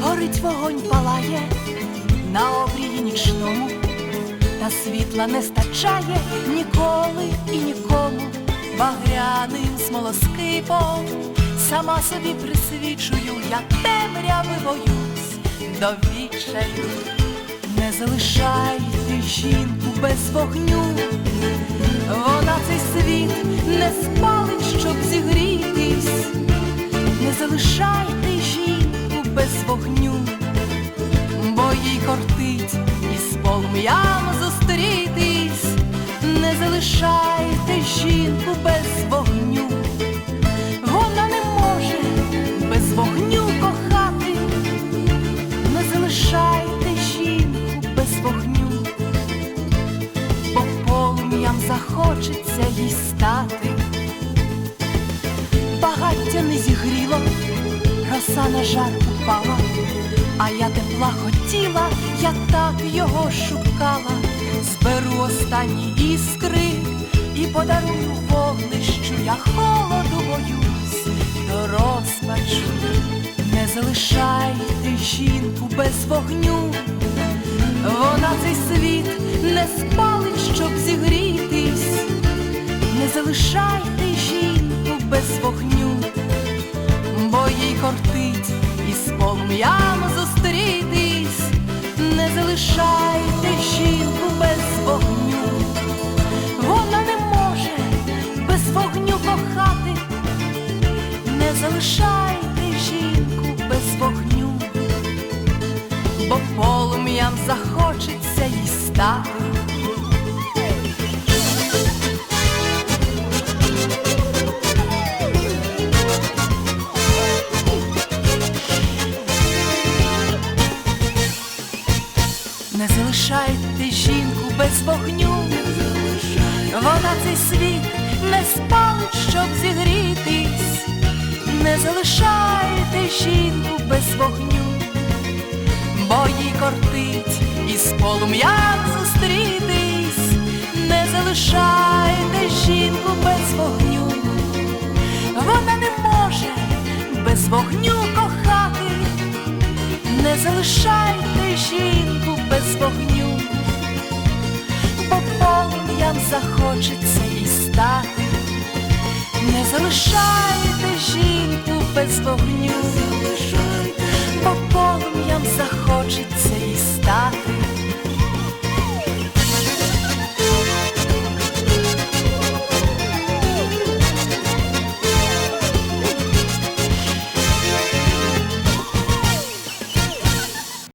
Горить вогонь палає на обрії нічному, та світла не стачає ніколи і нікому, багряним смолоскипом, сама собі присвічую, я темряви боюсь, до вічаю. Не залишайте жінку без вогню, вона цей світ не залишайте жінку без вогню, вона не може без вогню кохати, не залишайте жінку без вогню, бо полум'ям захочеться їй стати багаття не зігріло, роса на жар упала, а я тепла хотіла, я так його шукала, зберу останні іскри подарую вогнищу, я холоду боюсь до розпачу. Не залишайте жінку без вогню, вона цей світ не спалить, щоб зігрітись. Не залишайте жінку без вогню, бо їй кортить із полум'ям зустрітись, не залишайте залишайте жінку без вогню, бо полум'ям захочеться їй стати. Не залишайте жінку без вогню, вона цей світ не спалить, щоб зігрітись, не залишайте жінку без вогню, бо їй кортить із полум'ям зустрітись, не залишайте жінку без вогню, вона не може без вогню кохати. Не залишайте жінку без вогню, бо полум'ям захочеться їй стати. Не залишайте без вогню, по полум'ям захочеться.